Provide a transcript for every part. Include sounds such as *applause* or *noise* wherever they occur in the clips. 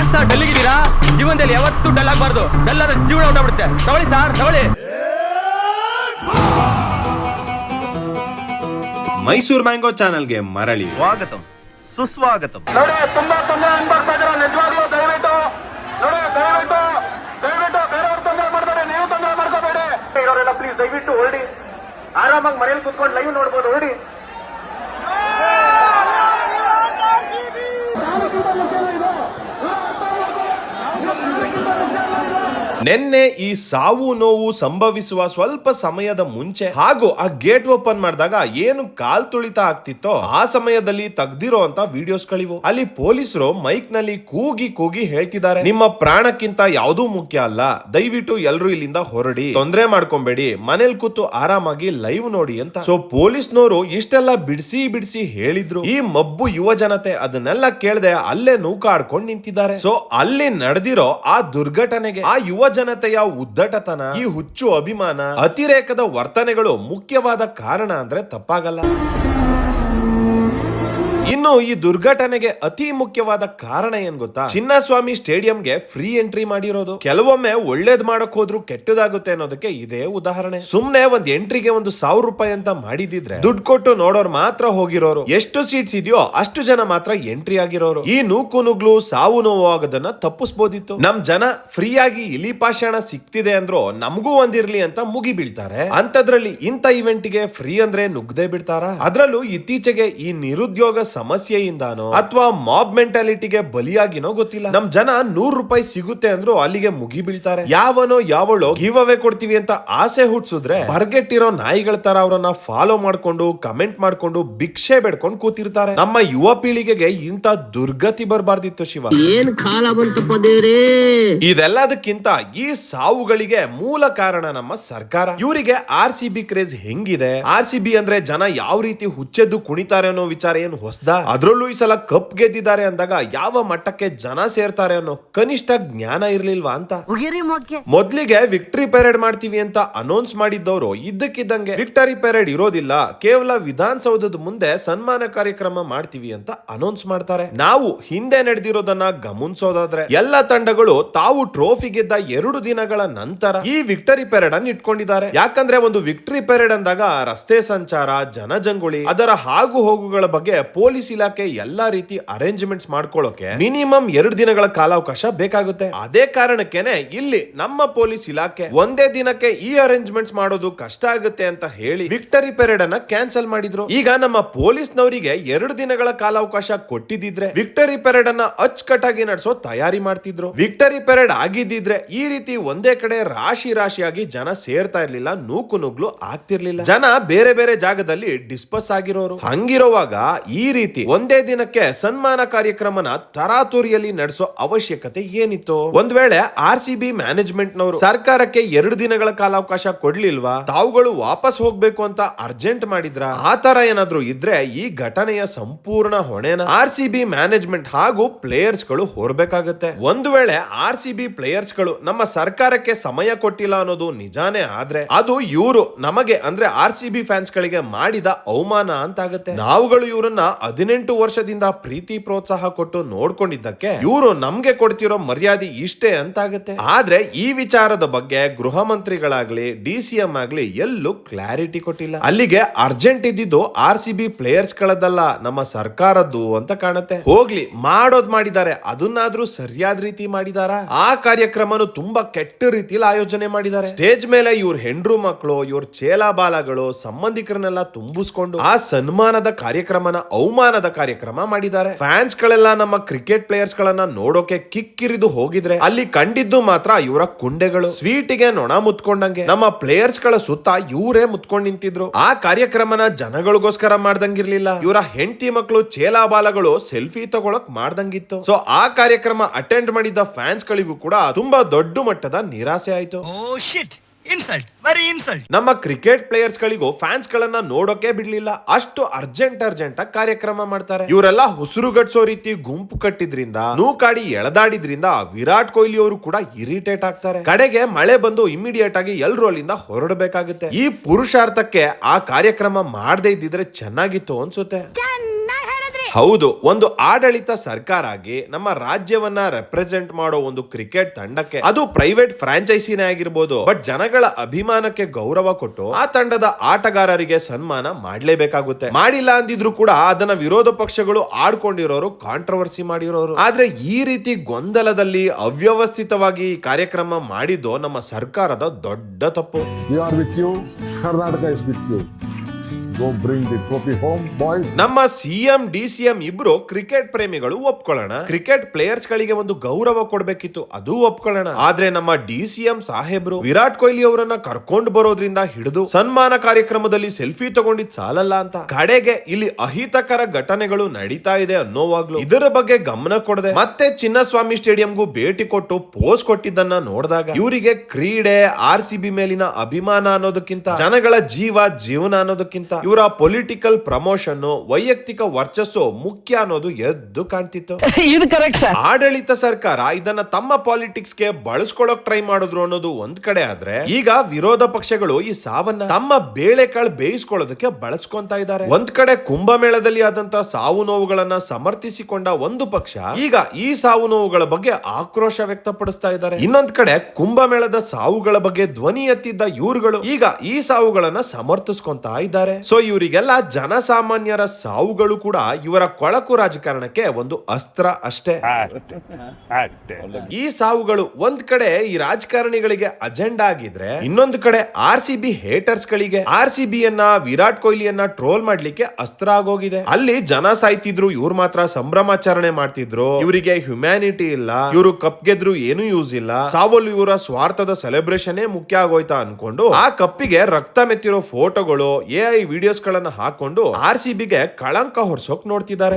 ಯಾಕೆ ಸರ್ ಡಲ್ಲಿಗಿದ್ದೀರಾ ಜೀವನದಲ್ಲಿ ಯಾವತ್ತು ಡಲ್ ಆಗಬಾರ್ದು. ಡಲ್ ಆದ್ರೆ ಜೀವನ ಹೊಟ್ಟಬಿಡುತ್ತೆ ತಗೊಳ್ಳಿ ಸರ್ ತಗೊಳ್ಳಿ. ಮೈಸೂರು ಮ್ಯಾಂಗೋ ಚಾನಲ್ಗೆ ಮರಳಿ. ಸ್ವಾಗತ. ಸುಸ್ವಾಗತ. ನೋಡಿ ತುಂಬಾ ತೊಂದರೆ ಅನ್ಬರ್ತಾ ಇದ್ದೀರಾ? ನಿಜವಾಗ್ಲೂ ದಯವಿಟ್ಟು. ನೋಡಿ ದಯವಿಟ್ಟು. ದಯವಿಟ್ಟು ಬೇರೆಯವ್ರು ತೊಂದರೆ ಮಾಡಬೇಡಿ ನೀವು ತೊಂದರೆ ಮಾಡ್ಕೋಬೇಡಿ. ಇರೋರೆಲ್ಲ ಪ್ಲೀಸ್ ದಯವಿಟ್ಟು ಹೊರಡಿ. ಆರಾಮಾಗಿ ಮನೇಲಿ ಕುತ್ಕೊಂಡು ಲೈವ್ ನೋಡ್ಬೋದು ಹೊರಡಿ. ನಿನ್ನೆ ಈ ಸಾವು ನೋವು ಸಂಭವಿಸುವ ಸ್ವಲ್ಪ ಸಮಯದ ಮುಂಚೆ ಹಾಗೂ ಆ ಗೇಟ್ ಓಪನ್ ಮಾಡಿದಾಗ ಏನು ಕಾಲ್ ತುಳಿತ ಆಗ್ತಿತ್ತೋ ಆ ಸಮಯದಲ್ಲಿ ತೆಗ್ದಿರೋ ಅಂತ ವಿಡಿಯೋಸ್ ಗಳಿವು ಅಲ್ಲಿ ಪೊಲೀಸರು ಮೈಕ್ನಲ್ಲಿ ಕೂಗಿ ಕೂಗಿ ಹೇಳ್ತಿದ್ದಾರೆ. ನಿಮ್ಮ ಪ್ರಾಣಕ್ಕಿಂತ ಯಾವುದೂ ಮುಖ್ಯ ಅಲ್ಲ. ದಯವಿಟ್ಟು ಎಲ್ರು ಇಲ್ಲಿಂದ ಹೊರಡಿ. ತೊಂದರೆ ಮಾಡ್ಕೊಂಬೇಡಿ. ಮನೇಲಿ ಕೂತು ಆರಾಮಾಗಿ ಲೈವ್ ನೋಡಿ ಅಂತ. ಸೊ ಪೊಲೀಸ್ನವರು ಇಷ್ಟೆಲ್ಲ ಬಿಡಿಸಿ ಬಿಡಿಸಿ ಹೇಳಿದ್ರು. ಈ ಮಬ್ಬು ಯುವ ಜನತೆ ಅದನ್ನೆಲ್ಲ ಕೇಳದೆ ಅಲ್ಲೇ ನೂಕಾಡ್ಕೊಂಡು ನಿಂತಿದ್ದಾರೆ. ಸೊ ಅಲ್ಲಿ ನಡೆದಿರೋ ಆ ದುರ್ಘಟನೆಗೆ ಆ ಯುವ ಜನತೆಯ ಉದ್ದಟತನ ಈ ಹುಚ್ಚು ಅಭಿಮಾನ ಅತಿರೇಕದ ವರ್ತನೆಗಳು ಮುಖ್ಯವಾದ ಕಾರಣ ಅಂದ್ರೆ ತಪ್ಪಾಗಲ್ಲ. ಇನ್ನು ಈ ದುರ್ಘಟನೆಗೆ ಅತಿ ಮುಖ್ಯವಾದ ಕಾರಣ ಏನ್ ಗೊತ್ತಾ? ಚಿನ್ನಸ್ವಾಮಿ ಸ್ಟೇಡಿಯಂಗೆ ಫ್ರೀ ಎಂಟ್ರಿ ಮಾಡಿರೋದು. ಕೆಲವೊಮ್ಮೆ ಒಳ್ಳೇದ್ ಮಾಡಕ್ ಹೋದ್ರು ಕೆಟ್ಟದಾಗುತ್ತೆ ಅನ್ನೋದಕ್ಕೆ ಇದೇ ಉದಾಹರಣೆ. ಸುಮ್ನೆ ಒಂದ್ ಎಂಟ್ರಿಗೆ ಒಂದು ಸಾವಿರ ರೂಪಾಯಿ ಅಂತ ಮಾಡಿದಿದ್ರೆ ದುಡ್ಡು ಕೊಟ್ಟು ನೋಡೋರ್ ಮಾತ್ರ ಹೋಗಿರೋರು. ಎಷ್ಟು ಸೀಟ್ಸ್ ಇದೆಯೋ ಅಷ್ಟು ಜನ ಮಾತ್ರ ಎಂಟ್ರಿ ಆಗಿರೋರು. ಈ ನೂಕು ನುಗ್ಲು ಸಾವು ನೋವು ಆಗೋದನ್ನ ತಪ್ಪಿಸ್ಬೋದಿತ್ತು. ನಮ್ ಜನ ಫ್ರೀ ಆಗಿ ಇಲಿ ಪಾಷಾಣ ಸಿಕ್ತಿದೆ ಅಂದ್ರೂ ನಮಗೂ ಒಂದಿರ್ಲಿ ಅಂತ ಮುಗಿ ಬೀಳ್ತಾರೆ. ಅಂತದ್ರಲ್ಲಿ ಇಂಥ ಇವೆಂಟ್ಗೆ ಫ್ರೀ ಅಂದ್ರೆ ನುಗ್ಗದೆ ಬಿಡ್ತಾರ? ಅದ್ರಲ್ಲೂ ಇತ್ತೀಚೆಗೆ ಈ ನಿರುದ್ಯೋಗ ಸಮಸ್ಯೆಯಿಂದಾನೋ? ಅಥವಾ ಮಾಬ್ ಮೆಂಟಾಲಿಟಿಗೆ ಬಲಿಯಾಗಿನೋ ಗೊತ್ತಿಲ್ಲ. ನಮ್ ಜನ ನೂರ್ ರೂಪಾಯಿ ಸಿಗುತ್ತೆ ಅಂದ್ರು ಅಲ್ಲಿಗೆ ಮುಗಿ ಬೀಳ್ತಾರೆ. ಯಾವನೋ ಯಾವಳೋ ಗಿವ್ ಅವೇ ಕೊಡ್ತೀವಿ ಅಂತ ಆಸೆ ಹುಟ್ಸಿದ್ರೆ ಬರ್ಗೆಟ್ಟಿರೋ ನಾಯಿಗಳ ತರ ಅವರನ್ನ ಫಾಲೋ ಮಾಡ್ಕೊಂಡು ಕಮೆಂಟ್ ಮಾಡ್ಕೊಂಡು ಭಿಕ್ಷೆ ಬೇಡ್ಕೊಂಡು ಕೂತಿರ್ತಾರೆ. ನಮ್ಮ ಯುವ ಪೀಳಿಗೆಗೆ ಇಂತ ದುರ್ಗತಿ ಬರಬಾರ್ದಿತ್ತು ಶಿವ. ಏನ್ ಕಾಲ ಬಂತಪ್ಪ ದೇವ್ರೇ? ಇದೆಲ್ಲದಕ್ಕಿಂತ ಈ ಸಾವುಗಳಿಗೆ ಮೂಲ ಕಾರಣ ನಮ್ಮ ಸರ್ಕಾರ. ಇವರಿಗೆ ಆರ್ ಸಿ ಬಿ ಕ್ರೇಜ್ ಹೆಂಗಿದೆ? ಆರ್ ಸಿ ಬಿ ಅಂದ್ರೆ ಜನ ಯಾವ ರೀತಿ ಹುಚ್ಚೆದ್ದು ಕುಣಿತಾರೆ ಅನ್ನೋ ವಿಚಾರ ಏನು ಹೊಸದ? ಅದ್ರಲ್ಲೂ ಈ ಸಲ ಕಪ್ ಗೆದ್ದಿದ್ದಾರೆ ಅಂದಾಗ ಯಾವ ಮಟ್ಟಕ್ಕೆ ಜನ ಸೇರ್ತಾರೆ ಅನ್ನೋ ಕನಿಷ್ಠ ಜ್ಞಾನ ಇರ್ಲಿಲ್ವಾ ಅಂತ? ಮೊದ್ಲಿಗೆ ವಿಕ್ಟರಿ ಪೆರೇಡ್ ಮಾಡ್ತೀವಿ ಅಂತ ಅನೌನ್ಸ್ ಮಾಡಿದ್ದವರು ಇದ್ದಕ್ಕಿದ್ದಂಗೆ ವಿಕ್ಟರಿ ಪೆರೇಡ್ ಇರೋದಿಲ್ಲ ಕೇವಲ ವಿಧಾನಸೌಧದ ಮುಂದೆ ಸನ್ಮಾನ ಕಾರ್ಯಕ್ರಮ ಮಾಡ್ತೀವಿ ಅಂತ ಅನೌನ್ಸ್ ಮಾಡ್ತಾರೆ. ನಾವು ಹಿಂದೆ ನಡೆದಿರೋದನ್ನ ಗಮನಿಸೋದಾದ್ರೆ ಎಲ್ಲ ತಂಡಗಳು ತಾವು ಟ್ರೋಫಿ ಗೆದ್ದ ಎರಡು ದಿನಗಳ ನಂತರ ಈ ವಿಕ್ಟರಿ ಪೆರೇಡ್ ಅನ್ನು ಇಟ್ಕೊಂಡಿದ್ದಾರೆ. ಯಾಕಂದ್ರೆ ಒಂದು ವಿಕ್ಟರಿ ಪೆರೇಡ್ ಅಂದಾಗ ರಸ್ತೆ ಸಂಚಾರ ಜನಜಂಗುಳಿ ಅದರ ಹಾಗು ಹೋಗುಗಳ ಬಗ್ಗೆ ಪೊಲೀಸ್ ಇಲಾಖೆ ಎಲ್ಲಾ ರೀತಿ ಅರೇಂಜ್ಮೆಂಟ್ಸ್ ಮಾಡ್ಕೊಳ್ಳೋಕೆ ಮಿನಿಮಮ್ ಎರಡು ದಿನಗಳ ಕಾಲಾವಕಾಶ ಬೇಕಾಗುತ್ತೆ. ಅದೇ ಕಾರಣಕ್ಕೆನೆ ಇಲ್ಲಿ ನಮ್ಮ ಪೊಲೀಸ್ ಇಲಾಖೆ ಒಂದೇ ದಿನಕ್ಕೆ ಈ ಅರೇಂಜ್ಮೆಂಟ್ಸ್ ಮಾಡೋದು ಕಷ್ಟ ಆಗುತ್ತೆ ಅಂತ ಹೇಳಿ ವಿಕ್ಟರಿ ಪೆರೇಡ್ ಅನ್ನ ಕ್ಯಾನ್ಸಲ್ ಮಾಡಿದ್ರು. ಈಗ ನಮ್ಮ ಪೊಲೀಸ್ನವರಿಗೆ ಎರಡು ದಿನಗಳ ಕಾಲಾವಕಾಶ ಕೊಟ್ಟಿದ್ರೆ ವಿಕ್ಟರಿ ಪೆರೇಡ್ ಅನ್ನ ಅಚ್ಚುಕಟ್ಟಾಗಿ ನಡೆಸೋ ತಯಾರಿ ಮಾಡ್ತಿದ್ರು. ವಿಕ್ಟರಿ ಪೆರೇಡ್ ಆಗಿದ್ದಿದ್ರೆ ಈ ರೀತಿ ಒಂದೇ ಕಡೆ ರಾಶಿ ರಾಶಿಯಾಗಿ ಜನ ಸೇರ್ತಾ ಇರ್ಲಿಲ್ಲ, ನೂಕು ನುಗ್ಲು ಆಗ್ತಿರ್ಲಿಲ್ಲ. ಜನ ಬೇರೆ ಬೇರೆ ಜಾಗದಲ್ಲಿ ಡಿಸ್ಪಸ್ ಆಗಿರೋರು. ಹಂಗಿರುವಾಗ ಈ ರೀತಿ ಒಂದೇ ದಿನಕ್ಕೆ ಸನ್ಮಾನ ಕಾರ್ಯಕ್ರಮನ ತರಾತುರಿಯಲ್ಲಿ ನಡೆಸೋ ಅವಶ್ಯಕತೆ ಏನಿತ್ತು? ಒಂದ್ ವೇಳೆ ಆರ್ ಸಿ ಬಿ ಮ್ಯಾನೇಜ್ಮೆಂಟ್ ನವರು ಸರ್ಕಾರಕ್ಕೆ ಎರಡು ದಿನಗಳ ಕಾಲಾವಕಾಶ ಕೊಡ್ಲಿಲ್ವಾ? ತಾವುಗಳು ವಾಪಸ್ ಹೋಗ್ಬೇಕು ಅಂತ ಅರ್ಜೆಂಟ್ ಮಾಡಿದ್ರ? ಆ ತರ ಏನಾದ್ರೂ ಇದ್ರೆ ಈ ಘಟನೆಯ ಸಂಪೂರ್ಣ ಹೊಣೆನ ಆರ್ ಸಿ ಬಿ ಮ್ಯಾನೇಜ್ಮೆಂಟ್ ಹಾಗೂ ಪ್ಲೇಯರ್ಸ್ಗಳು ಹೊರಬೇಕಾಗತ್ತೆ. ಒಂದು ವೇಳೆ ಆರ್ ಸಿ ಬಿ ಪ್ಲೇಯರ್ಸ್ಗಳು ನಮ್ಮ ಸರ್ಕಾರಕ್ಕೆ ಸಮಯ ಕೊಟ್ಟಿಲ್ಲ ಅನ್ನೋದು ನಿಜಾನೇ ಆದ್ರೆ ಅದು ಇವರು ನಮಗೆ ಅಂದ್ರೆ ಆರ್ ಸಿ ಬಿ ಫ್ಯಾನ್ಸ್ ಗಳಿಗೆ ಮಾಡಿದ ಅವಮಾನ ಅಂತಾಗುತ್ತೆ. ನಾವುಗಳು ಇವರನ್ನ ಹದಿನೆಂಟು ವರ್ಷದಿಂದ ಪ್ರೀತಿ ಪ್ರೋತ್ಸಾಹ ಕೊಟ್ಟು ನೋಡ್ಕೊಂಡಿದ್ದಕ್ಕೆ ಇವರು ನಮ್ಗೆ ಕೊಡ್ತಿರೋ ಮರ್ಯಾದೆ ಇಷ್ಟೇ ಅಂತಾಗುತ್ತೆ. ಆದ್ರೆ ಈ ವಿಚಾರದ ಬಗ್ಗೆ ಗೃಹ ಮಂತ್ರಿಗಳಾಗ್ಲಿ, ಡಿ ಸಿ ಎಂ ಆಗ್ಲಿ ಎಲ್ಲೂ ಕ್ಲಾರಿಟಿ ಕೊಟ್ಟಿಲ್ಲ. ಅಲ್ಲಿಗೆ ಅರ್ಜೆಂಟ್ ಇದ್ದಿದ್ದು ಆರ್ ಸಿ ಬಿ ಪ್ಲೇಯರ್ಸ್ ಗಳದಲ್ಲ ನಮ್ಮ ಸರ್ಕಾರದ್ದು ಅಂತ ಕಾಣುತ್ತೆ. ಹೋಗ್ಲಿ, ಮಾಡೋದ್ ಮಾಡಿದ್ದಾರೆ. ಅದನ್ನಾದ್ರೂ ಸರಿಯಾದ ರೀತಿ ಮಾಡಿದಾರ? ಆ ಕಾರ್ಯಕ್ರಮನು ತುಂಬಾ ಕೆಟ್ಟ ರೀತಿಯಲ್ಲಿ ಆಯೋಜನೆ ಮಾಡಿದ್ದಾರೆ. ಸ್ಟೇಜ್ ಮೇಲೆ ಇವ್ರ ಹೆಂಡ್ರು ಮಕ್ಕಳು ಇವ್ರ ಚೇಲಾ ಬಾಲಗಳು ಸಂಬಂಧಿಕರನ್ನೆಲ್ಲ ತುಂಬಿಸ್ಕೊಂಡು ಆ ಸನ್ಮಾನದ ಕಾರ್ಯಕ್ರಮನ ಅವಮಾನದ ಕಾರ್ಯಕ್ರಮ ಮಾಡಿದ್ದಾರೆ. ಫ್ಯಾನ್ಸ್ ಗಳೆಲ್ಲ ನಮ್ಮ ಕ್ರಿಕೆಟ್ ಪ್ಲೇಯರ್ಸ್ ಗಳನ್ನ ನೋಡೋಕೆ ಕಿಕ್ಕಿರಿದು ಹೋಗಿದ್ರೆ ಅಲ್ಲಿ ಕಂಡಿದ್ದು ಮಾತ್ರ ಇವರ ಕುಂಡೆಗಳು. ಸ್ವೀಟಿಗೆ ನೊಣ ಮುತ್ಕೊಂಡಂಗೆ. ನಮ್ಮ ಪ್ಲೇಯರ್ಸ್ಗಳ ಸುತ್ತ ಇವರೇ ಮುತ್ಕೊಂಡ್ ನಿಂತಿದ್ರು. ಆ ಕಾರ್ಯಕ್ರಮನ ಜನಗಳಿಗೋಸ್ಕರ ಮಾಡ್ದಂಗಿರ್ಲಿಲ್ಲ. ಇವರ ಹೆಂಡತಿ ಮಕ್ಕಳು ಚೇಲಾ ಬಾಲಗಳು ಸೆಲ್ಫಿ ತಗೊಳಕ್ ಮಾಡ್ದಂಗಿತ್ತು. ಸೊ ಆ ಕಾರ್ಯಕ್ರಮ ಅಟೆಂಡ್ ಮಾಡಿದ್ದ ಫ್ಯಾನ್ಸ್ ಗಳಿಗೂ ಕೂಡ ತುಂಬಾ ದೊಡ್ಡ ಮಟ್ಟದ ನಿರಾಸೆ ಆಯ್ತು. Shit insult very insult. ನಮ್ಮ ಕ್ರಿಕೆಟ್ ಪ್ಲೇಯರ್ಸ್ ಗಳಿಗೂ ಫ್ಯಾನ್ಸ್ ಗಳನ್ನ ನೋಡೋಕೆ ಬಿಡ್ಲಿಲ್ಲ. ಅಷ್ಟು ಅರ್ಜೆಂಟ್ ಅರ್ಜೆಂಟ್ ಆಗಿ ಕಾರ್ಯಕ್ರಮ ಮಾಡ್ತಾರೆ. ಇವರೆಲ್ಲ ಉಸಿರುಗಟ್ಸೋ ರೀತಿ ಗುಂಪು ಕಟ್ಟಿದ್ರಿಂದ ನೂಕಾಡಿ ಎಳೆದಾಡಿದ್ರಿಂದ ವಿರಾಟ್ ಕೊಹ್ಲಿ ಅವರು ಕೂಡ ಇರಿಟೇಟ್ ಆಗ್ತಾರೆ. ಕಡೆಗೆ ಮಳೆ ಬಂದು ಇಮಿಡಿಯೇಟ್ ಆಗಿ ಎಲ್ರು ಅಲ್ಲಿಂದ ಹೊರಡಬೇಕಾಗುತ್ತೆ. ಈ ಪುರುಷಾರ್ಥಕ್ಕೆ ಆ ಕಾರ್ಯಕ್ರಮ ಮಾಡದೇ ಇದ್ದಿದ್ರೆ ಚೆನ್ನಾಗಿತ್ತು ಅನ್ಸುತ್ತೆ. ಹೌದು, ಒಂದು ಆಡಳಿತ ಸರ್ಕಾರ ಆಗಿ ನಮ್ಮ ರಾಜ್ಯವನ್ನ ರೆಪ್ರೆಸೆಂಟ್ ಮಾಡೋ ಒಂದು ಕ್ರಿಕೆಟ್ ತಂಡಕ್ಕೆ ಅದು ಪ್ರೈವೇಟ್ ಫ್ರಾಂಚೈಸಿನೇ ಆಗಿರ್ಬೋದು ಬಟ್ ಜನಗಳ ಅಭಿಮಾನಕ್ಕೆ ಗೌರವ ಕೊಟ್ಟು ಆ ತಂಡದ ಆಟಗಾರರಿಗೆ ಸನ್ಮಾನ ಮಾಡ್ಲೇಬೇಕಾಗುತ್ತೆ. ಮಾಡಿಲ್ಲ ಅಂದಿದ್ರು ಕೂಡ ಅದನ್ನ ವಿರೋಧ ಪಕ್ಷಗಳು ಆಡ್ಕೊಂಡಿರೋರು ಕಾಂಟ್ರವರ್ಸಿ ಮಾಡಿರೋರು. ಆದ್ರೆ ಈ ರೀತಿ ಗೊಂದಲದಲ್ಲಿ ಅವ್ಯವಸ್ಥಿತವಾಗಿ ಕಾರ್ಯಕ್ರಮ ಮಾಡಿದ್ದು ನಮ್ಮ ಸರ್ಕಾರದ ದೊಡ್ಡ ತಪ್ಪು. We ನಮ್ಮ ಸಿಎಂ ಡಿ ಸಿಎಂ ಇಬ್ರು ಕ್ರಿಕೆಟ್ ಪ್ರೇಮಿಗಳು ಒಪ್ಕೊಳ್ಳೋಣ. ಕ್ರಿಕೆಟ್ ಪ್ಲೇಯರ್ಸ್ ಗಳಿಗೆ ಒಂದು ಗೌರವ ಕೊಡ್ಬೇಕಿತ್ತು, ಅದು ಒಪ್ಕೊಳ್ಳೋಣ. ಆದ್ರೆ ನಮ್ಮ ಡಿ ಸಿಎಂ ಸಾಹೇಬ್ರು ವಿರಾಟ್ ಕೊಹ್ಲಿ ಅವರನ್ನ ಕರ್ಕೊಂಡು ಬರೋದ್ರಿಂದ ಹಿಡಿದು ಸನ್ಮಾನ ಕಾರ್ಯಕ್ರಮದಲ್ಲಿ ಸೆಲ್ಫಿ ತಗೊಂಡಿದ್ ಸಾಲಲ್ಲ ಅಂತ. ಕಡೆಗೆ ಇಲ್ಲಿ ಅಹಿತಕರ ಘಟನೆಗಳು ನಡೀತಾ ಇದೆ ಅನ್ನೋವಾಗ್ಲು ಇದರ ಬಗ್ಗೆ ಗಮನ ಕೊಡದೆ ಮತ್ತೆ ಚಿನ್ನಸ್ವಾಮಿ ಸ್ಟೇಡಿಯಂಗೂ ಭೇಟಿ ಕೊಟ್ಟು ಪೋಸ್ ಕೊಟ್ಟಿದ್ದನ್ನ ನೋಡಿದಾಗ ಇವರಿಗೆ ಕ್ರೀಡೆ ಆರ್ ಸಿ ಬಿ ಮೇಲಿನ ಅಭಿಮಾನ ಅನ್ನೋದಕ್ಕಿಂತ, ಜನಗಳ ಜೀವ, ಜೀವನ ಅನ್ನೋದಕ್ಕಿಂತ ಇವರ ಪೊಲಿಟಿಕಲ್ ಪ್ರಮೋಷನ್ ವೈಯಕ್ತಿಕ ವರ್ಚಸ್ಸು ಮುಖ್ಯ ಅನ್ನೋದು ಎದ್ದು ಕಾಣ್ತಿತ್ತು. *laughs* ಇದು ಕರೆಕ್ಟ್ ಸರ್ ಆಡಳಿತ ಸರ್ಕಾರ ಇದನ್ನ ತಮ್ಮ ಪಾಲಿಟಿಕ್ಸ್ಗೆ ಬಳಸ್ಕೊಳಕ್ ಟ್ರೈ ಮಾಡಿದ್ರು ಅನ್ನೋದು ಒಂದ್ ಕಡೆ ಆದ್ರೆ ಈಗ ವಿರೋಧ ಪಕ್ಷಗಳು ಈ ಸಾವನ್ನ ತಮ್ಮ ಬೇಳೆಕಾಳು ಬೇಯಿಸ್ಕೊಳ್ಳೋದಕ್ಕೆ ಬಳಸ್ಕೊಂತ ಇದ್ದಾರೆ. ಒಂದ್ ಕಡೆ ಕುಂಭಮೇಳದಲ್ಲಿ ಆದಂತ ಸಾವು ನೋವುಗಳನ್ನ ಸಮರ್ಥಿಸಿಕೊಂಡ ಒಂದು ಪಕ್ಷ ಈಗ ಈ ಸಾವು ನೋವುಗಳ ಬಗ್ಗೆ ಆಕ್ರೋಶ ವ್ಯಕ್ತಪಡಿಸ್ತಾ ಇದ್ದಾರೆ. ಇನ್ನೊಂದ್ ಕಡೆ ಕುಂಭಮೇಳದ ಸಾವುಗಳ ಬಗ್ಗೆ ಧ್ವನಿ ಎತ್ತಿದ್ದ ಇವರುಗಳು ಈಗ ಈ ಸಾವುಗಳನ್ನ ಸಮರ್ಥಿಸ್ಕೊಂತ ಇದ್ದಾರೆ. ಸೊ ಇವರಿಗೆಲ್ಲ ಜನಸಾಮಾನ್ಯರ ಸಾವುಗಳು ಕೂಡ ಇವರ ಕೊಳಕು ರಾಜಕಾರಣಕ್ಕೆ ಒಂದು ಅಸ್ತ್ರ ಅಷ್ಟೇ. ಈ ಸಾವುಗಳು ಒಂದ್ ಕಡೆ ಈ ರಾಜಕಾರಣಿಗಳಿಗೆ ಅಜೆಂಡಾ ಆಗಿದ್ರೆ ಇನ್ನೊಂದು ಕಡೆ ಆರ್ ಸಿ ಬಿ ಹೇಟರ್ಸ್ ಗಳಿಗೆ ಆರ್ ಸಿ ಬಿ ಯನ್ನ ವಿರಾಟ್ ಕೊಹ್ಲಿಯನ್ನ ಟ್ರೋಲ್ ಮಾಡ್ಲಿಕ್ಕೆ ಅಸ್ತ್ರ ಆಗೋಗಿದೆ. ಅಲ್ಲಿ ಜನ ಸಾಯ್ತಿದ್ರು ಇವ್ರು ಮಾತ್ರ ಸಂಭ್ರಮಾಚರಣೆ ಮಾಡ್ತಿದ್ರು. ಇವರಿಗೆ ಹ್ಯುಮ್ಯಾನಿಟಿ ಇಲ್ಲ ಇವರು ಕಪ್ ಗೆದ್ರು ಏನು ಯೂಸ್ ಇಲ್ಲ. ಸಾವಲ್ಲಿ ಇವರ ಸ್ವಾರ್ಥದ ಸೆಲೆಬ್ರೇಷನ್ ಮುಖ್ಯ ಆಗೋಯ್ತಾ ಅನ್ಕೊಂಡು ಆ ಕಪ್ಪಿಗೆ ರಕ್ತ ಮೆತ್ತಿರೋ ಫೋಟೋಗಳು ಎ ಐ ವಿಡಿಯೋಸ್ ಗಳನ್ನ ಹಾಕೊಂಡು ಆರ್ ಸಿ ಬಿಗೆ ಕಳಂಕ ಹೊರ್ಸೋಕ್ ನೋಡ್ತಿದ್ದಾರೆ.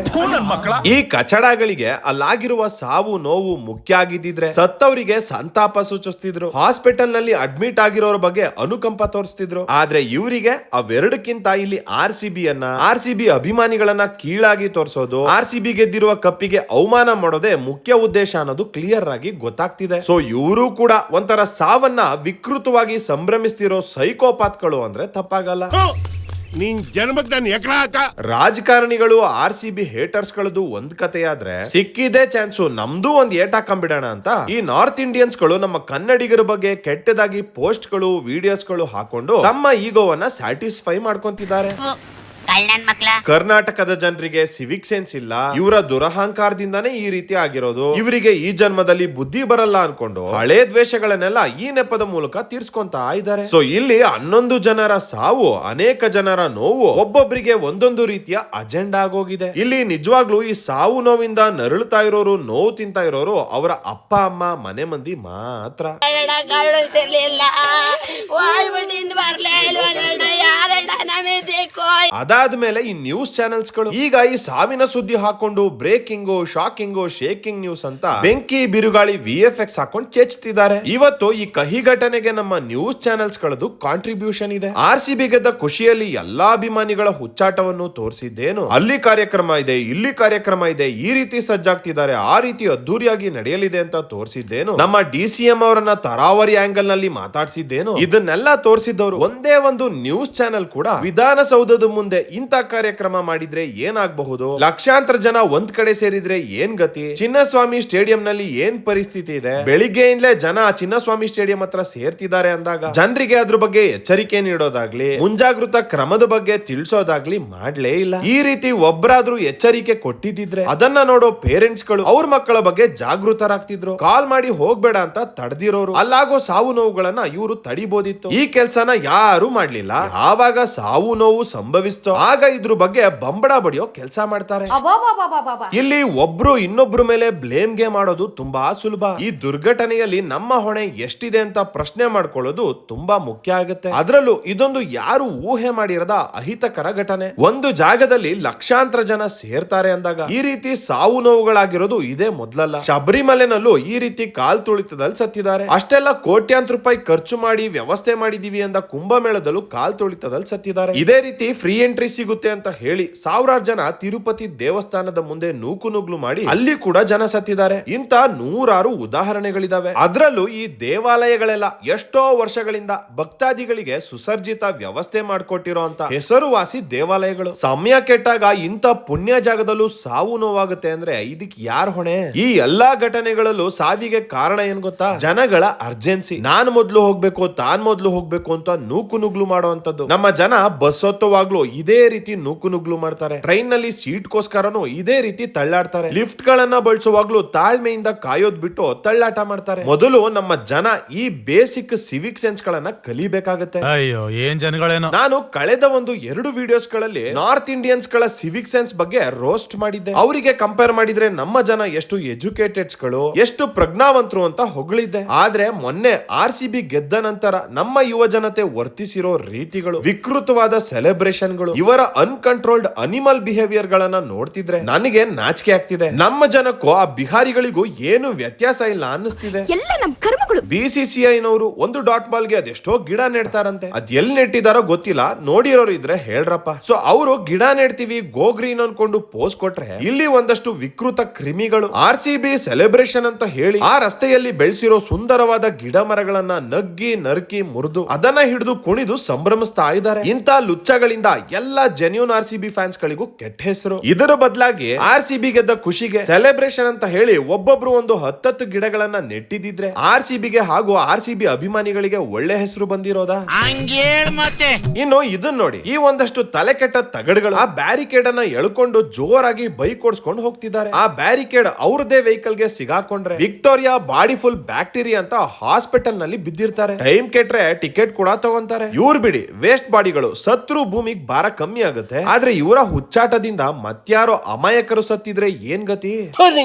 ಈ ಕಚಡಗಳಿಗೆ ಅಲ್ಲಾಗಿರುವ ಸಾವು ನೋವು ಮುಖ್ಯ ಆಗಿದ್ದಿದ್ರೆ ಸತ್ತವರಿಗೆ ಸಂತಾಪ ಸೂಚಿಸ್ತಿದ್ರು. ಹಾಸ್ಪಿಟಲ್ನಲ್ಲಿ ಅಡ್ಮಿಟ್ ಆಗಿರೋರ ಬಗ್ಗೆ ಅನುಕಂಪ ತೋರಿಸ್ತಿದ್ರು. ಆದ್ರೆ ಇವರಿಗೆ ಅವೆರಡಕ್ಕಿಂತ ಇಲ್ಲಿ ಆರ್ ಸಿ ಬಿ ಅನ್ನ ಆರ್ ಸಿ ಬಿ ಅಭಿಮಾನಿಗಳನ್ನ ಕೀಳಾಗಿ ತೋರಿಸೋದು ಆರ್ ಸಿ ಬಿ ಗೆದ್ದಿರುವ ಕಪ್ಪಿಗೆ ಅವಮಾನ ಮಾಡೋದೇ ಮುಖ್ಯ ಉದ್ದೇಶ ಅನ್ನೋದು ಕ್ಲಿಯರ್ ಆಗಿ ಗೊತ್ತಾಗ್ತಿದೆ. ಸೊ ಇವರು ಕೂಡ ಒಂಥರ ಸಾವನ್ನ ವಿಕೃತವಾಗಿ ಸಂಭ್ರಮಿಸ್ತಿರೋ ಸೈಕೋಪಾತ್ಗಳು ಅಂದ್ರೆ ತಪ್ಪಾಗಲ್ಲ. ನಿನ್ ಜನ್ಮಕ್ ನಾನು ರಾಜಕಾರಣಿಗಳು ಆರ್ ಸಿ ಬಿ ಹೇಟರ್ಸ್ ಗಳದು ಒಂದ್ ಕಥೆಯಾದ್ರೆ ಸಿಕ್ಕಿದೆ ಚಾನ್ಸು ನಮ್ದು ಒಂದ್ ಏಟ್ ಹಾಕೊಂಡ್ಬಿಡೋಣ ಅಂತ. ಈ ನಾರ್ತ್ ಇಂಡಿಯನ್ಸ್ಗಳು ನಮ್ಮ ಕನ್ನಡಿಗರ ಬಗ್ಗೆ ಕೆಟ್ಟದಾಗಿ ಪೋಸ್ಟ್ಗಳು ವಿಡಿಯೋಸ್ಗಳು ಹಾಕೊಂಡು ತಮ್ಮ ಈಗೋವನ್ನ ಸ್ಯಾಟಿಸ್ಫೈ ಮಾಡ್ಕೊಂತಿದ್ದಾರೆ. ಕಳ್ಳನ್ ಮಕ್ಳ. ಕರ್ನಾಟಕದ ಜನರಿಗೆ ಸಿವಿಕ್ ಸೆನ್ಸ್ ಇಲ್ಲ. ಇವರ ದುರಹಂಕಾರದಿಂದಾನೇ ಈ ರೀತಿ ಆಗಿರೋದು. ಇವರಿಗೆ ಈ ಜನ್ಮದಲ್ಲಿ ಬುದ್ಧಿ ಬರಲ್ಲ ಅನ್ಕೊಂಡು ಹಳೆ ದ್ವೇಷಗಳನ್ನೆಲ್ಲ ಈ ನೆಪದ ಮೂಲಕ ತೀರ್ಸ್ಕೊಂತ ಇದ್ದಾರೆ. ಸೊ ಇಲ್ಲಿ ಹನ್ನೊಂದು ಜನರ ಸಾವು ಅನೇಕ ಜನರ ನೋವು ಒಬ್ಬೊಬ್ಬರಿಗೆ ಒಂದೊಂದು ರೀತಿಯ ಅಜೆಂಡಾ ಆಗೋಗಿದೆ. ಇಲ್ಲಿ ನಿಜವಾಗ್ಲೂ ಈ ಸಾವು ನೋವಿಂದ ನರಳುತ್ತಾ ಇರೋರು ನೋವು ತಿಂತಾ ಇರೋರು ಅವರ ಅಪ್ಪ ಅಮ್ಮ ಮನೆ ಮಂದಿ ಮಾತ್ರ. ಕಳಿಸಿರ್ಲಿಲ್ಲ ಅದಾದ್ಮೇಲೆ ಈ ನ್ಯೂಸ್ ಚಾನೆಲ್ಸ್ಗಳು ಈಗ ಈ ಸಾವಿನ ಸುದ್ದಿ ಹಾಕೊಂಡು ಬ್ರೇಕಿಂಗ್ ಶಾಕಿಂಗು ಶೇಕಿಂಗ್ ನ್ಯೂಸ್ ಅಂತ ಬೆಂಕಿ ಬಿರುಗಾಳಿ ವಿ ಎಫ್ ಎಕ್ಸ್ ಹಾಕೊಂಡು ಚೇಚ್ತಿದ್ದಾರೆ. ಇವತ್ತು ಈ ಕಹಿ ಘಟನೆಗೆ ನಮ್ಮ ನ್ಯೂಸ್ ಚಾನೆಲ್ಸ್ ಗಳದು ಕಾಂಟ್ರಿಬ್ಯೂಷನ್ ಇದೆ. ಆರ್ ಸಿ ಬಿ ಗೆದ್ದ ಖುಷಿಯಲ್ಲಿ ಎಲ್ಲಾ ಅಭಿಮಾನಿಗಳ ಹುಚ್ಚಾಟವನ್ನು ತೋರಿಸಿದ್ದೇನು. ಅಲ್ಲಿ ಕಾರ್ಯಕ್ರಮ ಇದೆ, ಇಲ್ಲಿ ಕಾರ್ಯಕ್ರಮ ಇದೆ, ಈ ರೀತಿ ಸಜ್ಜಾಗ್ತಿದ್ದಾರೆ, ಆ ರೀತಿ ಅದ್ದೂರಿಯಾಗಿ ನಡೆಯಲಿದೆ ಅಂತ ತೋರಿಸಿದ್ದೇನು. ನಮ್ಮ ಡಿ ಸಿ ಎಂ ಅವರನ್ನ ತರಾವರಿ ಆಂಗಲ್ನಲ್ಲಿ ಮಾತಾಡಿಸಿದ್ದೇನು. ಇದನ್ನೆಲ್ಲ ತೋರಿಸಿದವರು ಒಂದೇ ಒಂದು ನ್ಯೂಸ್ ಚಾನೆಲ್ ಕೂಡ. ವಿಧಾನಸೌಧದ ಮುಂದೆ ಇಂತ ಕಾರ್ಯಕ್ರಮ ಮಾಡಿದ್ರೆ ಏನಾಗಬಹುದು? ಲಕ್ಷಾಂತರ ಜನ ಒಂದ್ ಕಡೆ ಸೇರಿದ್ರೆ ಏನ್ ಗತಿ? ಚಿನ್ನಸ್ವಾಮಿ ಸ್ಟೇಡಿಯಂ ನಲ್ಲಿ ಏನ್ ಪರಿಸ್ಥಿತಿ ಇದೆ? ಬೆಳಿಗ್ಗೆಯಿಂದಲೇ ಜನ ಚಿನ್ನಸ್ವಾಮಿ ಸ್ಟೇಡಿಯಂ ಹತ್ರ ಸೇರ್ತಿದ್ದಾರೆ ಅಂದಾಗ ಜನರಿಗೆ ಅದ್ರ ಬಗ್ಗೆ ಎಚ್ಚರಿಕೆ ನೀಡೋದಾಗ್ಲಿ ಮುಂಜಾಗೃತ ಕ್ರಮದ ಬಗ್ಗೆ ತಿಳಿಸೋದಾಗ್ಲಿ ಮಾಡ್ಲೇ ಇಲ್ಲ. ಈ ರೀತಿ ಒಬ್ಬರಾದ್ರೂ ಎಚ್ಚರಿಕೆ ಕೊಟ್ಟಿದ್ದಿದ್ರೆ ಅದನ್ನ ನೋಡೋ ಪೇರೆಂಟ್ಸ್ಗಳು ಅವ್ರ ಮಕ್ಕಳ ಬಗ್ಗೆ ಜಾಗೃತರಾಗ್ತಿದ್ರು. ಕಾಲ್ ಮಾಡಿ ಹೋಗ್ಬೇಡ ಅಂತ ತಡೆದಿರೋರು. ಅಲ್ಲಾಗೋ ಸಾವು ನೋವುಗಳನ್ನ ಇವರು ತಡಿಬೋದಿತ್ತು. ಈ ಕೆಲ್ಸನ ಯಾರು ಮಾಡ್ಲಿಲ್ಲ. ಯಾವಾಗ ಸಾವು ನೋವು ಸಂಭವಿಸ್ತೋ ಆಗ ಇದ್ರ ಬಗ್ಗೆ ಬಂಬಡ ಬಡಿಯೋ ಕೆಲಸ ಮಾಡ್ತಾರೆ. ಇಲ್ಲಿ ಒಬ್ರು ಇನ್ನೊಬ್ರು ಮೇಲೆ ಬ್ಲೇಮ್ಗೆ ಮಾಡೋದು ತುಂಬಾ ಸುಲಭ. ಈ ದುರ್ಘಟನೆಯಲ್ಲಿ ನಮ್ಮ ಹೊಣೆ ಎಷ್ಟಿದೆ ಅಂತ ಪ್ರಶ್ನೆ ಮಾಡ್ಕೊಳ್ಳೋದು ತುಂಬಾ ಮುಖ್ಯ ಆಗುತ್ತೆ. ಅದರಲ್ಲೂ ಇದೊಂದು ಯಾರು ಊಹೆ ಮಾಡಿರದ ಅಹಿತಕರ ಘಟನೆ. ಒಂದು ಜಾಗದಲ್ಲಿ ಲಕ್ಷಾಂತರ ಜನ ಸೇರ್ತಾರೆ ಅಂದಾಗ ಈ ರೀತಿ ಸಾವು ನೋವುಗಳಾಗಿರೋದು ಇದೇ ಮೊದಲಲ್ಲ. ಶಬರಿಮಲೆನಲ್ಲೂ ಈ ರೀತಿ ಕಾಲ್ ತುಳಿತದಲ್ಲಿ ಸತ್ತಿದ್ದಾರೆ. ಅಷ್ಟೆಲ್ಲ ಕೋಟ್ಯಾಂತರ ರೂಪಾಯಿ ಖರ್ಚು ಮಾಡಿ ವ್ಯವಸ್ಥೆ ಮಾಡಿದೀವಿ ಅಂದ ಕುಂಭಮೇಳದಲ್ಲೂ ಕಾಲ್ ತುಳಿತದಲ್ಲಿ ಸತ್ತಿದ್ದಾರೆ. ಇದೇ ರೀತಿ ಫ್ರೀ ಎಂಟ್ರಿ ಎಂಟ್ರಿ ಸಿಗುತ್ತೆ ಅಂತ ಹೇಳಿ ಸಾವಿರಾರು ಜನ ತಿರುಪತಿ ದೇವಸ್ಥಾನದ ಮುಂದೆ ನೂಕು ನುಗ್ಲು ಮಾಡಿ ಅಲ್ಲಿ ಕೂಡ ಜನ ಸತ್ತಿದ್ದಾರೆ. ಇಂತ ನೂರಾರು ಉದಾಹರಣೆಗಳಿದಾವೆ. ಅದರಲ್ಲೂ ಈ ದೇವಾಲಯಗಳೆಲ್ಲ ಎಷ್ಟೋ ವರ್ಷಗಳಿಂದ ಭಕ್ತಾದಿಗಳಿಗೆ ಸುಸರ್ಜಿತ ವ್ಯವಸ್ಥೆ ಮಾಡ್ಕೊಟ್ಟಿರೋ ಅಂತ ಹೆಸರುವಾಸಿ ದೇವಾಲಯಗಳು. ಸಮಯ ಕೆಟ್ಟಾಗ ಇಂಥ ಪುಣ್ಯ ಜಾಗದಲ್ಲೂ ಸಾವು ನೋವಾಗುತ್ತೆ ಅಂದ್ರೆ ಇದಕ್ಕೆ ಯಾರ್ ಹೊಣೆ? ಈ ಎಲ್ಲಾ ಘಟನೆಗಳಲ್ಲೂ ಸಾವಿಗೆ ಕಾರಣ ಏನ್ ಗೊತ್ತಾ? ಜನಗಳ ಅರ್ಜೆನ್ಸಿ ನಾನ್ ಮೊದ್ಲು ಹೋಗ್ಬೇಕು, ತಾನ್ ಮೊದ್ಲು ಹೋಗ್ಬೇಕು ಅಂತ ನೂಕು ನುಗ್ಲು ಮಾಡುವಂತದ್ದು ನಮ್ಮ ಜನ ಬಸ್ ಹೊತ್ತುವಾಗ್ಲೂ ರೀತಿ ನೂಕು ನುಗ್ಲು ಮಾಡ್ತಾರೆ. ಟ್ರೈನ್ನಲ್ಲಿ ಸೀಟ್ ಗೋಸ್ಕರನು ಇದೇ ರೀತಿ ತಳ್ಳಾಡ್ತಾರೆ. ಲಿಫ್ಟ್ ಗಳನ್ನ ಬಳಸುವಾಗ್ಲೂ ತಾಳ್ಮೆಯಿಂದ ಕಾಯೋದ್ ಬಿಟ್ಟು ತಳ್ಳಾಟ ಮಾಡ್ತಾರೆ. ಮೊದಲು ನಮ್ಮ ಜನ ಈ ಬೇಸಿಕ್ ಸಿವಿಕ್ ಸೆನ್ಸ್ ಗಳನ್ನ ಕಲಿಬೇಕಾಗತ್ತೆ. ಅಯ್ಯೋ ಏನ್ ಜನಗಳೇನೋ. ನಾನು ಕಳೆದ ಒಂದು ಎರಡು ವಿಡಿಯೋಸ್ಗಳಲ್ಲಿ ನಾರ್ತ್ ಇಂಡಿಯನ್ಸ್ಗಳ ಸಿವಿಕ್ ಸೆನ್ಸ್ ಬಗ್ಗೆ ರೋಸ್ಟ್ ಮಾಡಿದ್ದೆ. ಅವರಿಗೆ ಕಂಪೇರ್ ಮಾಡಿದ್ರೆ ನಮ್ಮ ಜನ ಎಷ್ಟು ಎಜುಕೇಟೆಡ್ಸ್ಗಳು ಎಷ್ಟು ಪ್ರಜ್ಞಾವಂತರು ಅಂತ ಹೊಗಳಿದ್ದೆ. ಆದ್ರೆ ಮೊನ್ನೆ ಆರ್ ಸಿ ಬಿ ಗೆದ್ದ ನಂತರ ನಮ್ಮ ಯುವ ಜನತೆ ವರ್ತಿಸಿರೋ ರೀತಿಗಳು ವಿಕೃತವಾದ ಸೆಲೆಬ್ರೇಷನ್ಗಳು ಇವರ ಅನ್ಕಂಟ್ರೋಲ್ಡ್ ಅನಿಮಲ್ ಬಿಹೇವಿಯರ್ ಗಳನ್ನ ನೋಡ್ತಿದ್ರೆ ನನಗೆ ನಾಚಿಕೆ ಆಗ್ತಿದೆ. ನಮ್ಮ ಜನಕ್ಕೂ ಆ ಬಿಹಾರಿಗಳಿಗೂ ಏನು ವ್ಯತ್ಯಾಸ ಇಲ್ಲ ಅನ್ನಿಸ್ತಿದೆ. ಎಲ್ಲ ನಮ್ ಕರ್ಮಗಳು. ಬಿಸಿಸಿಐನವರು ಒಂದು ಡಾಟ್ ಬಾಲ್ಗೆ ಅದೆಷ್ಟೋ ಗಿಡ ನೆಡ್ತಾರಂತೆ. ಅದ್ ಎಲ್ಲಿ ನೆಟ್ಟಿದಾರೋ ಗೊತ್ತಿಲ್ಲ ನೋಡಿರೋರು ಇದ್ರೆ ಹೇಳ್ರಪ್ಪ. ಸೊ ಅವರು ಗಿಡ ನೆಡ್ತೀವಿ ಗೋ ಗ್ರೀನ್ ಅನ್ಕೊಂಡು ಪೋಸ್ ಕೊಟ್ರೆ ಇಲ್ಲಿ ಒಂದಷ್ಟು ವಿಕೃತ ಕ್ರಿಮಿಗಳು. ಆರ್ ಸಿ ಬಿ ಸೆಲೆಬ್ರೇಷನ್ ಅಂತ ಹೇಳಿ ಆ ರಸ್ತೆಯಲ್ಲಿ ಬೆಳೆಸಿರೋ ಸುಂದರವಾದ ಗಿಡ ಮರಗಳನ್ನ ನಗ್ಗಿ ನರ್ಕಿ ಮುರಿದು ಅದನ್ನ ಹಿಡಿದು ಕುಣಿದು ಸಂಭ್ರಮಿಸ್ತಾ ಇದ್ದಾರೆ. ಇಂತ ಲುಚ್ಚಗಳಿಂದ ಎಲ್ಲಾ genuine R C B fans ಗಳಿಗೂ ಕೆಟ್ಟ ಹೆಸರು. ಇದರ ಬದಲಾಗಿ ಆರ್ ಸಿ ಬಿ ಗೆದ್ದ ಖುಷಿಗೆ ಸೆಲೆಬ್ರೇಷನ್ ಅಂತ ಹೇಳಿ ಒಬ್ಬೊಬ್ರು ಒಂದು ಹತ್ತತ್ತು ಗಿಡಗಳನ್ನ ನೆಟ್ಟಿದ್ರೆ ಆರ್ ಸಿ ಬಿಗೆ ಹಾಗೂ ಆರ್ ಸಿ ಬಿ ಅಭಿಮಾನಿಗಳಿಗೆ ಒಳ್ಳೆ ಹೆಸರು ಬಂದಿರೋದ? ಇನ್ನು ಇದನ್ನ ನೋಡಿ ಈ ಒಂದಷ್ಟು ತಲೆ ಕೆಟ್ಟ ತಗಡುಗಳು ಆ ಬ್ಯಾರಿಕೇಡ್ ಅನ್ನ ಎಳ್ಕೊಂಡು ಜೋರಾಗಿ ಬೈಕ್ ಓಡಿಸ್ಕೊಂಡು ಹೋಗ್ತಿದ್ದಾರೆ. ಆ ಬ್ಯಾರಿಕೇಡ್ ಅವ್ರದೇ ವೆಹಿಕಲ್ಗೆ ಸಿಗಾಕೊಂಡ್ರೆ ವಿಕ್ಟೋರಿಯಾ ಬಾಡಿ ಫುಲ್ ಬ್ಯಾಕ್ಟೀರಿಯಾ ಅಂತ ಹಾಸ್ಪಿಟಲ್ನಲ್ಲಿ ಬಿದ್ದಿರ್ತಾರೆ. ಟೈಮ್ ಕೆಟ್ರೆ ಟಿಕೆಟ್ ಕೂಡ ತಗೊಂತಾರೆ. ಇವ್ರು ಬಿಡಿ ವೇಸ್ಟ್ ಬಾಡಿಗಳು ಸತ್ರು ಭೂಮಿಗೆ ಭಾರ ಕಮ್ಮಿ ಆಗುತ್ತೆ. ಆದ್ರೆ ಇವರ ಹುಚ್ಚಾಟದಿಂದ ಮತ್ಯಾರೋ ಅಮಾಯಕರು ಸತ್ತಿದ್ರೆ ಏನ್ ಗತಿ?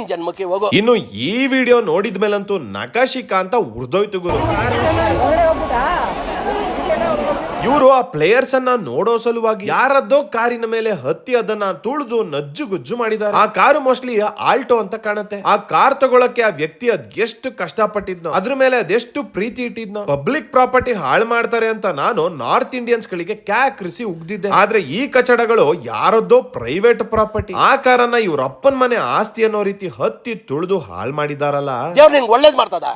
ಜನ್ಮಕ್ಕೆ ಹೋಗೋ. ಇನ್ನು ಈ ವಿಡಿಯೋ ನೋಡಿದ್ಮೇಲಂತೂ ನಕಾಶಿಕಾ ಅಂತ ಉರ್ದೋಯ್ತು ಗುರು. ಇವರು ಆ ಪ್ಲೇಯರ್ಸ್ ಅನ್ನ ನೋಡೋ ಸಲುವಾಗಿ ಯಾರದ್ದೋ ಕಾರಿನ ಮೇಲೆ ಹತ್ತಿ ಅದನ್ನ ತುಳಿದು ನಜ್ಜು ಗುಜ್ಜು ಮಾಡಿದ್ದಾರೆ. ಆ ಕಾರು ಮೋಸ್ಟ್ಲಿ ಆಲ್ಟೋ ಅಂತ ಕಾಣುತ್ತೆ. ಆ ಕಾರ್ ತಗೊಳಕ್ಕೆ ಆ ವ್ಯಕ್ತಿ ಅದ್ ಎಷ್ಟು ಕಷ್ಟಪಟ್ಟಿದ್ನೋ ಅದ್ರ ಮೇಲೆ ಅದೆಷ್ಟು ಪ್ರೀತಿ ಇಟ್ಟಿದ್ನೋ ಪಬ್ಲಿಕ್ ಪ್ರಾಪರ್ಟಿ ಹಾಳು ಮಾಡ್ತಾರೆ ಅಂತ ನಾನು ನಾರ್ತ್ ಇಂಡಿಯನ್ಸ್ ಗಳಿಗೆ ಕ್ಯಾಕ್ರಿಸಿ ಉಗ್ದಿದ್ದೆ. ಆದ್ರೆ ಈ ಕಚಡಗಳು ಯಾರದ್ದೋ ಪ್ರೈವೇಟ್ ಪ್ರಾಪರ್ಟಿ ಆ ಕಾರನ್ನ ಇವ್ರ ಅಪ್ಪನ್ ಮನೆ ಆಸ್ತಿ ಅನ್ನೋ ರೀತಿ ಹತ್ತಿ ತುಳಿದು ಹಾಳು ಮಾಡಿದಾರಲ್ಲ.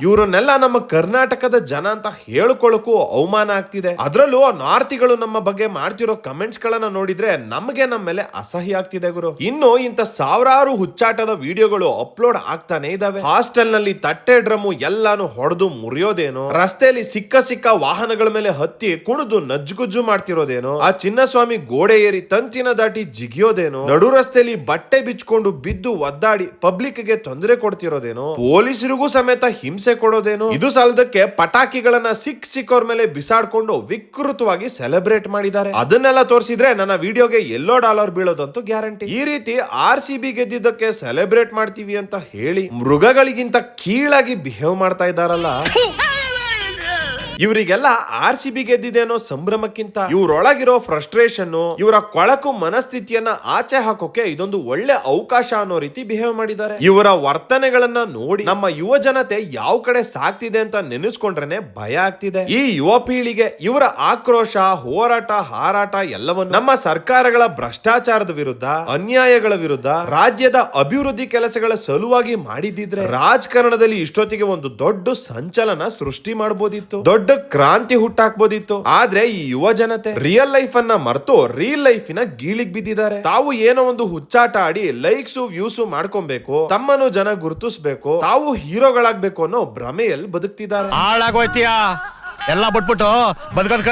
ಇವ್ರನ್ನೆಲ್ಲ ನಮ್ಮ ಕರ್ನಾಟಕದ ಜನ ಅಂತ ಹೇಳ್ಕೊಳಕ್ಕೂ ಅವಮಾನ ಆಗ್ತಿದೆ. ಅದ್ರಲ್ಲೂ ನಾರ್ತಿಗಳು ನಮ್ಮ ಬಗ್ಗೆ ಮಾಡ್ತಿರೋ ಕಮೆಂಟ್ಸ್ ಗಳನ್ನ ನೋಡಿದ್ರೆ ನಮಗೆ ನಮ್ಮ ಮೇಲೆ ಅಸಹ್ಯ ಆಗ್ತಿದೆ ಗುರು. ಇನ್ನು ಇಂತ ಸಾವಿರಾರು ಹುಚ್ಚಾಟದ ವಿಡಿಯೋಗಳು ಅಪ್ಲೋಡ್ ಆಗ್ತಾನೆ ಇದಾವೆ. ಹಾಸ್ಟೆಲ್ನಲ್ಲಿ ತಟ್ಟೆ ಡ್ರಮ್ಮು ಎಲ್ಲಾನು ಹೊಡೆದು ಮುರಿಯೋದೇನೋ, ರಸ್ತೆಯಲ್ಲಿ ಸಿಕ್ಕ ಸಿಕ್ಕ ವಾಹನಗಳ ಮೇಲೆ ಹತ್ತಿ ಕುಣಿದು ನಜ್ಜುಗುಜ್ಜು ಮಾಡ್ತಿರೋದೇನೋ, ಆ ಚಿನ್ನಸ್ವಾಮಿ ಗೋಡೆ ಏರಿ ತಂತಿನ ದಾಟಿ ಜಿಗಿಯೋದೇನೋ, ನಡು ರಸ್ತೆಯಲ್ಲಿ ಬಟ್ಟೆ ಬಿಚ್ಕೊಂಡು ಬಿದ್ದು ಒದ್ದಾಡಿ ಪಬ್ಲಿಕ್ಗೆ ತೊಂದರೆ ಕೊಡ್ತಿರೋದೇನೋ, ಪೊಲೀಸರಿಗೂ ಸಮೇತ ಹಿಂಸೆ ಕೊಡೋದೇನು, ಇದು ಸಾಲದಕ್ಕೆ ಪಟಾಕಿಗಳನ್ನ ಸಿಕ್ ಸಿಕ್ಕೋರ್ ಮೇಲೆ ಬಿಸಾಡ್ಕೊಂಡು ವಿಕೃತವಾಗಿ ಸೆಲೆಬ್ರೇಟ್ ಮಾಡಿದ್ದಾರೆ. ಅದನ್ನೆಲ್ಲ ತೋರಿಸಿದ್ರೆ ನನ್ನ ವಿಡಿಯೋಗೆ ಎಲ್ಲೋ ಡಾಲರ್ ಬೀಳೋದಂತೂ ಗ್ಯಾರಂಟಿ. ಈ ರೀತಿ ಆರ್ ಸಿ ಬಿ ಗೆದ್ದಿದ್ದಕ್ಕೆ ಸೆಲೆಬ್ರೇಟ್ ಮಾಡ್ತೀವಿ ಅಂತ ಹೇಳಿ ಮೃಗಗಳಿಗಿಂತ ಕೀಳಾಗಿ ಬಿಹೇವ್ ಮಾಡ್ತಾ ಇದ್ದಾರಲ್ಲ. ಇವರಿಗೆಲ್ಲ ಆರ್ ಸಿ ಬಿ ಗೆದ್ದಿದೆ ಅನ್ನೋ ಸಂಭ್ರಮಕ್ಕಿಂತ ಇವ್ರೊಳಗಿರೋ ಫ್ರಸ್ಟ್ರೇಷನ್ ಇವರ ಕೊಳಕು ಮನಸ್ಥಿತಿಯನ್ನ ಆಚೆ ಹಾಕೋಕೆ ಇದೊಂದು ಒಳ್ಳೆ ಅವಕಾಶ ಅನ್ನೋ ರೀತಿ ಬಿಹೇವ್ ಮಾಡಿದ್ದಾರೆ. ಇವರ ವರ್ತನೆಗಳನ್ನ ನೋಡಿ ನಮ್ಮ ಯುವ ಜನತೆ ಯಾವ ಕಡೆ ಸಾಕ್ತಿದೆ ಅಂತ ನೆನೆಸ್ಕೊಂಡ್ರೇನೆ ಭಯ ಆಗ್ತಿದೆ. ಈ ಯುವ ಪೀಳಿಗೆ ಇವರ ಆಕ್ರೋಶ, ಹೋರಾಟ, ಹಾರಾಟ ಎಲ್ಲವನ್ನು ನಮ್ಮ ಸರ್ಕಾರಗಳ ಭ್ರಷ್ಟಾಚಾರದ ವಿರುದ್ಧ, ಅನ್ಯಾಯಗಳ ವಿರುದ್ಧ, ರಾಜ್ಯದ ಅಭಿವೃದ್ಧಿ ಕೆಲಸಗಳ ಸಲುವಾಗಿ ಮಾಡಿದ್ದಿದ್ರೆ ರಾಜಕಾರಣದಲ್ಲಿ ಇಷ್ಟೊತ್ತಿಗೆ ಒಂದು ದೊಡ್ಡ ಸಂಚಲನ ಸೃಷ್ಟಿ ಮಾಡಬಹುದಿತ್ತು ದೊಡ್ಡ ಕ್ರಾಂತಿ ಹುಟ್ಟಾಕ್ಬೋದಿತ್ತು. ಆದ್ರೆ ಈ ಯುವ ಜನತೆ ರಿಯಲ್ ಲೈಫ್ ಅನ್ನ ಮರೆತು ರಿಯಲ್ ಲೈಫಿನ ಗೀಳಿಗ್ ಬಿದ್ದಿದ್ದಾರೆ. ತಾವು ಏನೋ ಒಂದು ಹುಚ್ಚಾಟ ಆಡಿ ಲೈಕ್ಸ್ ವ್ಯೂಸ್ ಮಾಡ್ಕೊಬೇಕು, ತಮ್ಮನ್ನು ಜನ ಗುರುತಿಸ್ಬೇಕು, ತಾವು ಹೀರೋಗಳಾಗ್ಬೇಕು ಅನ್ನೋ ಭ್ರಮೆಯಲ್ಲಿ ಬದುಕ್ತಿದ್ದಾರೆ. ಹಾಳಾಗೋಯ್ತೀಯಾ? ಎಲ್ಲ ಬಿಟ್ಬಿಟ್ಟು ಬದುಕದ್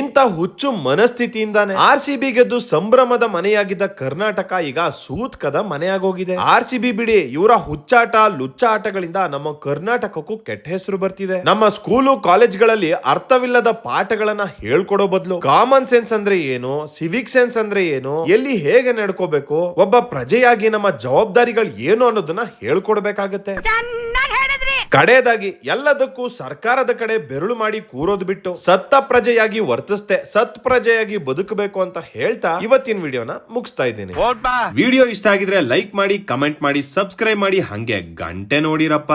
ಇಂಥ ಹುಚ್ಚು ಮನಸ್ಥಿತಿಯಿಂದಾನೆ ಆರ್ ಸಿ ಬಿ ಗೆದ್ದು ಸಂಭ್ರಮದ ಮನೆಯಾಗಿದ್ದ ಕರ್ನಾಟಕ ಈಗ ಸೂತ್ಕದ ಮನೆಯಾಗೋಗಿದೆ. ಆರ್ ಸಿ ಬಿ ಬಿಡಿ ಇವರ ಹುಚ್ಚಾಟ ಲುಚ್ಚ ಆಟಗಳಿಂದ ನಮ್ಮ ಕರ್ನಾಟಕಕ್ಕೂ ಕೆಟ್ಟ ಹೆಸರು ಬರ್ತಿದೆ. ನಮ್ಮ ಸ್ಕೂಲು ಕಾಲೇಜ್ಗಳಲ್ಲಿ ಅರ್ಥವಿಲ್ಲದ ಪಾಠಗಳನ್ನ ಹೇಳ್ಕೊಡೋ ಬದಲು. ಕಾಮನ್ ಸೆನ್ಸ್ ಅಂದ್ರೆ ಏನು ಸಿವಿಕ್ ಸೆನ್ಸ್ ಅಂದ್ರೆ ಏನು ಎಲ್ಲಿ ಹೇಗೆ ನಡ್ಕೋಬೇಕು ಒಬ್ಬ ಪ್ರಜೆಯಾಗಿ ನಮ್ಮ ಜವಾಬ್ದಾರಿಗಳು ಏನು ಅನ್ನೋದನ್ನ ಹೇಳ್ಕೊಡ್ಬೇಕಾಗತ್ತೆ. ಕಡೆಯದಾಗಿ ಎಲ್ಲದಕ್ಕೂ ಸರ್ಕಾರದ ಕಡೆ ಬೆರಳು ಮಾಡಿ ಕೂರೋದು ಬಿಟ್ಟು ಸತ್ತ ಪ್ರಜೆಯಾಗಿ ವರ್ತಿಸ್ತೆ ಸತ್ ಪ್ರಜೆಯಾಗಿ ಬದುಕಬೇಕು ಅಂತ ಹೇಳ್ತಾ ಇವತ್ತಿನ ವಿಡಿಯೋನ ಮುಗಿಸ್ತಾ ಇದ್ದೀನಿ. ವಿಡಿಯೋ ಇಷ್ಟ ಆಗಿದ್ರೆ ಲೈಕ್ ಮಾಡಿ, ಕಮೆಂಟ್ ಮಾಡಿ, ಸಬ್ಸ್ಕ್ರೈಬ್ ಮಾಡಿ, ಹಂಗೆ ಗಂಟೆ ನೋಡಿರಪ್ಪ.